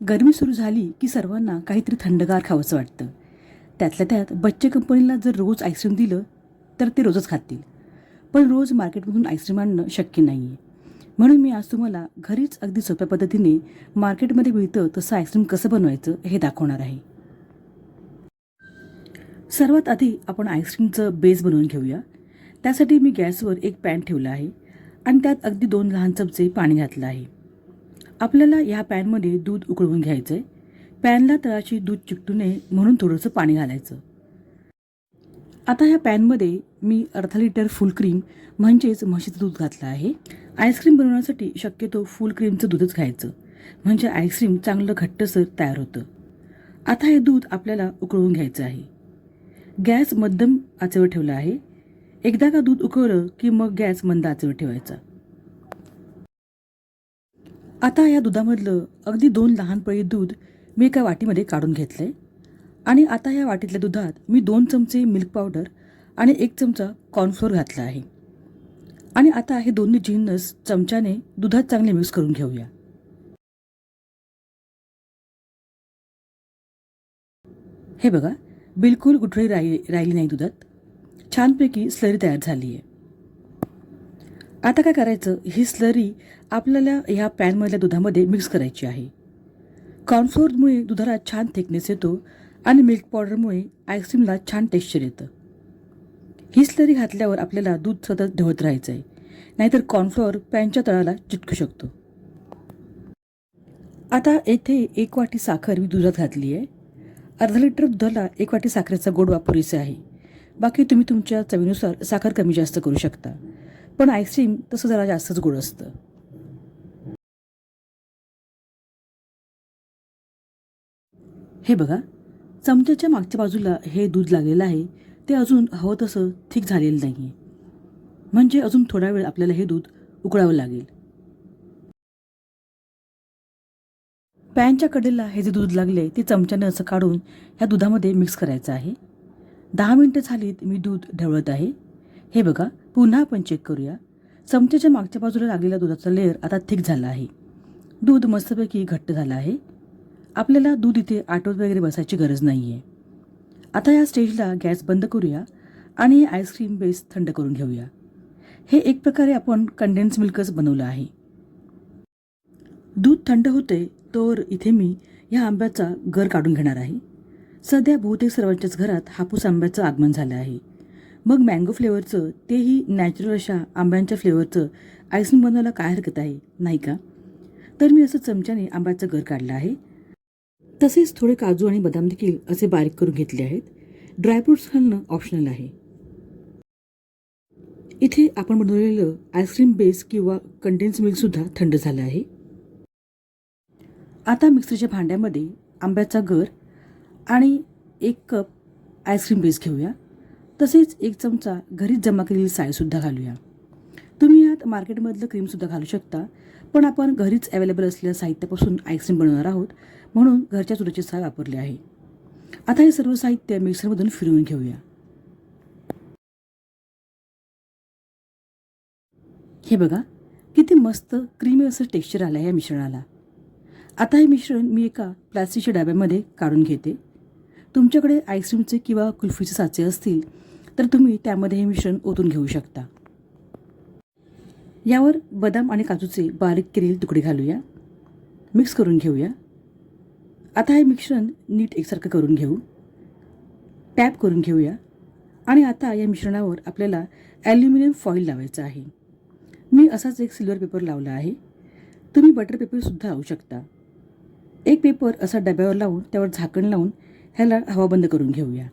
गरमी सुरू झाली की सर्वांना काहीतरी थंडगार खावंसं वाटतं. त्यातल्या त्यात बच्चे कंपनीला जर रोज आईस्क्रीम दिलं तर ते रोजच खातील. पण रोज मार्केटमधून आईस्क्रीम आणणं शक्य नाही आहे म्हणून मी आज तुम्हाला घरीच अगदी सोप्या पद्धतीने मार्केटमध्ये मिळतं तसं आईस्क्रीम कसं बनवायचं हे दाखवणार आहे. सर्वात आधी आपण आईस्क्रीमचं बेस बनवून घेऊया. त्यासाठी मी गॅसवर एक पॅन ठेवला आहे आणि त्यात अगदी दोन लहान चमचे पाणी घातलं आहे. आपल्याला ह्या पॅनमध्ये दूध उकळवून घ्यायचं आहे पॅनला तळाशी दूध चिकटू नये म्हणून थोडंसं पाणी घालायचं. आता ह्या पॅनमध्ये मी अर्धा लिटर फुल क्रीम म्हणजेच म्हशीचं दूध घातलं आहे. आईस्क्रीम बनवण्यासाठी शक्यतो फुल क्रीमचं दूधच घ्यायचं. म्हणजे आईस्क्रीम चांगलं घट्टसर तयार होतं. आता हे दूध आपल्याला उकळवून घ्यायचं आहे. गॅस मध्यम आचेवर ठेवला आहे. एकदा का दूध उकळलं की मग गॅस मंद आचेवर ठेवायचा. आता या दुधामधलं अगदी दोन लहानपळी दूध मी एका वाटीमध्ये काढून घेतलं. आहे आणि आता या वाटीतल्या दुधात मी दोन चमचे मिल्क पावडर आणि एक चमचा कॉर्नफ्लोअर घातला आहे. आणि आता हे दोन्ही जिन्नस चमच्याने दुधात चांगले मिक्स करून घेऊया. हे बघा बिलकुल गुठळी राहिली राहिली नाही दुधात. छानपैकी स्लरी तयार झाली आहे आता काय करायचं? ही स्लरी आपल्याला ह्या पॅनमधल्या दुधामध्ये मिक्स करायची आहे. कॉर्नफ्लोअरमुळे दुधाला छान थिकनेस येतो आणि मिल्क पावडरमुळे आईस्क्रीमला छान टेक्स्चर येतं. ही स्लरी घातल्यावर आपल्याला दूध सतत ढवत राहायचं आहे नाहीतर कॉर्नफ्लोअर पॅनच्या तळाला चिटकू शकतो. आता येथे एक वाटी साखर मी दुधात घातली आहे. अर्धा लिटर दुधाला एक वाटी साखरेचा गोड वापरीचा आहे. बाकी तुम्ही तुमच्या चवीनुसार साखर कमी जास्त करू शकता. पण आईस्क्रीम तसं जरा जास्तच गोड असतं. हे बघा चमच्याच्या मागच्या बाजूला हे दूध लागलेलं आहे ते अजून हवं तसं ठीक झालेलं नाही आहे म्हणजे अजून थोडा वेळ आपल्याला हे दूध उकळावं लागेल. पॅनच्या कडेला हे जे दूध लागले ते चमच्याने असं काढून ह्या दुधामध्ये मिक्स करायचं आहे. दहा मिनटं झालीत मी दूध ढवळत आहे. हे बघा पुन्हा आपण चेक करूया. चमच्याच्या मागच्या बाजूला लागलेला दुधाचा लेअर आता थिक झाला आहे. दूध मस्तपैकी घट्ट झालं आहे. आपल्याला दूध इथे आटोत वगैरे बसायची गरज नाही आहे आता या स्टेजला गॅस बंद करूया आणि आईस्क्रीम बेस थंड करून घेऊया. हे एक प्रकारे आपण कंडेन्स मिल्कच बनवलं आहे. दूध थंड होते तर इथे मी ह्या आंब्याचा गर काढून घेणार आहे. सध्या बहुतेक सर्वांच्याच घरात हापूस आंब्याचं आगमन झालं आहे. मग मँगो फ्लेवरचं तेही नॅचरल अशा आंब्यांच्या फ्लेवरचं आईस्क्रीम बनवायला काय हरकत आहे नाही का? तर मी असं चमच्याने आंब्याचं गर काढलं आहे. तसेच थोडे काजू आणि बदाम देखील असे बारीक करून घेतले आहेत. ड्रायफ्रूट्स घालणं ऑप्शनल आहे. इथे आपण बनवलेलं आईस्क्रीम बेस किंवा कंडेन्स मिल्कसुद्धा थंड झालं आहे. आता मिक्सरच्या भांड्यामध्ये आंब्याचा गर आणि एक कप आईस्क्रीम बेस घेऊया. तसेच एक चमचा घरीच जमा केलेली सायसुद्धा घालूया. यात मार्केटमधलं क्रीमसुद्धा घालू शकता. पण आपण घरीच अवेलेबल असलेल्या साहित्यापासून आईस्क्रीम बनवणार आहोत. म्हणून घरच्या चुलीची साय वापरली आहे. आता हे सर्व साहित्य मिक्सरमधून फिरवून घेऊया. हे बघा किती मस्त क्रीमी असं टेक्स्चर आलं आहे या मिश्रणाला. आता हे मिश्रण मी एका प्लास्टिकच्या डब्यामध्ये काढून घेते. तुमच्याकडे आईस्क्रीमचे किंवा कुल्फीचे साचे असतील तर तुम्ही त्यामध्ये हे मिश्रण ओतून घेऊ शकता. यावर बदाम आणि काजूचे बारीक केलेले तुकडे घालूया. मिक्स करून घेऊया. आता हे मिश्रण नीट एकसारखं करून घेऊ. टॅप करून घेऊया. आणि आता या मिश्रणावर आपल्याला ॲल्युमिनियम फॉईल लावायचं आहे. मी असाच एक सिल्वर पेपर लावला आहे. तुम्ही बटर पेपरसुद्धा लावू शकता. एक पेपर असा डब्यावर लावून त्यावर झाकण लावून ह्याला हवा बंद करून घेऊया.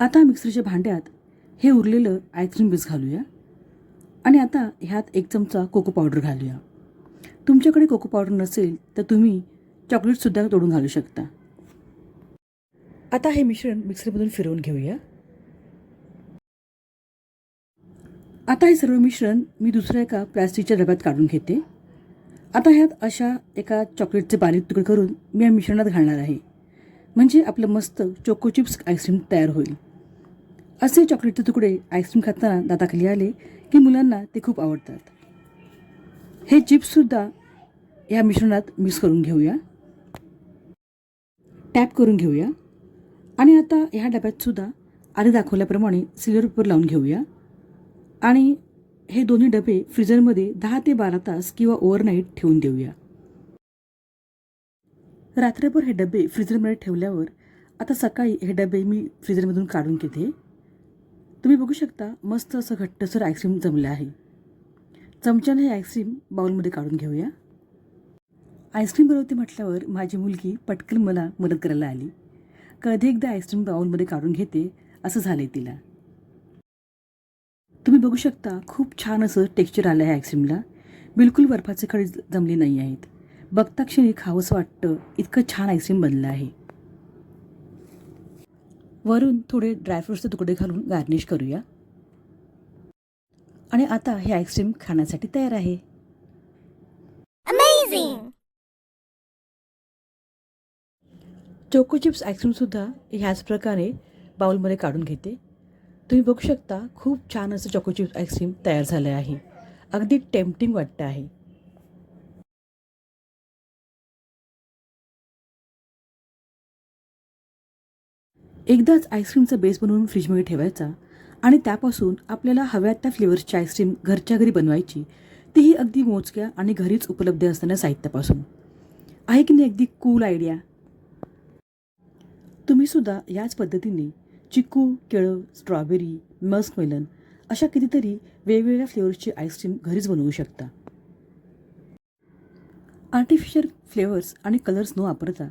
आता मिक्सरच्या भांड्यात हे उरलेलं आईस्क्रीम बीस घालूया. आणि आता ह्यात एक चमचा कोको पावडर घालूया. तुमच्याकडे कोको पावडर नसेल तर तुम्ही चॉकलेटसुद्धा तोडून घालू शकता. आता हे मिश्रण मिक्सरमधून फिरवून घेऊया. आता हे सर्व मिश्रण मी दुसऱ्या एका प्लॅस्टिकच्या डब्यात काढून घेते. आता ह्यात अशा एका चॉकलेटचे बारीक तुकडे करून मी या मिश्रणात घालणार आहे. म्हणजे आपलं मस्त चोको चिप्स आईस्क्रीम तयार होईल. असे चॉकलेटचे तुकडे आईस्क्रीम खाताना दाताखाली आले की मुलांना ते खूप आवडतात. हे चिप्ससुद्धा या मिश्रणात मिक्स करून घेऊया. टॅप करून घेऊया. आणि आता ह्या डब्यातसुद्धा आधी दाखवल्याप्रमाणे सिल्वर पेपर लावून घेऊया. आणि हे दोन्ही डबे फ्रीजरमध्ये दहा ते बारा तास किंवा ओव्हरनाईट ठेवून देऊया. रात्रभर हे डबे फ्रीजरमध्ये ठेवल्यावर आता सकाळी हे डबे मी फ्रीजरमधून काढून घेते. तुम्ही बघू शकता मस्त असं घट्टसर आईस्क्रीम जमलं आहे. चमच्यानं हे आईस्क्रीम बाउलमध्ये काढून घेऊया. आईस्क्रीम बनवते म्हटल्यावर माझी मुलगी पटकन मला मदत करायला आली. कधी एकदा आईस्क्रीम बाउलमध्ये काढून घेते असं झालंय तिला. तुम्ही बघू शकता खूप छान असं टेक्स्चर आलं आहे आईस्क्रीमला बिलकुल बर्फाचे खडे जमले नाही आहेत. बघता क्षणी खावंसं वाटतं. इतकं छान आईस्क्रीम बनलं आहे. वरून थोडे ड्रायफ्रुट्सचे तुकडे घालून गार्निश करूया. आणि आता हे आईस्क्रीम खाण्यासाठी तयार आहे! चोको चिप्स आईस्क्रीमसुद्धा ह्याच प्रकारे बाउलमध्ये काढून घेते. तुम्ही बघू शकता खूप छान असं चोको चिप्स आईस्क्रीम तयार झालं आहे. अगदी टेम्पटिंग वाटतं आहे. एकदाच आईस्क्रीमचा बेस बनवून फ्रीजमध्ये ठेवायचा आणि त्यापासून आपल्याला हव्या त्या फ्लेवर्सची आईस्क्रीम घरच्या घरी बनवायची तीही अगदी मोजक्या आणि घरीच उपलब्ध असताना साहित्यापासून. आहे की नाही अगदी कूल आयडिया तुम्ही सुद्धा याच पद्धतीने चिकू केळं स्ट्रॉबेरी मस्कमेलन अशा कितीतरी वेगवेगळ्या फ्लेवर्सची आईस्क्रीम घरीच बनवू शकता. आर्टिफिशियल फ्लेवर्स आणि कलर्स न वापरता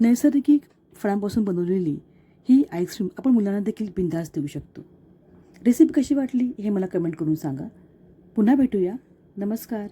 नैसर्गिक फळांपासून बनवलेली ही आईस्क्रीम आपण मुलांना देखील बिंदास देऊ शकतो. रेसिपी कशी वाटली हे मला कमेंट करून सांगा. पुन्हा भेटूया. नमस्कार.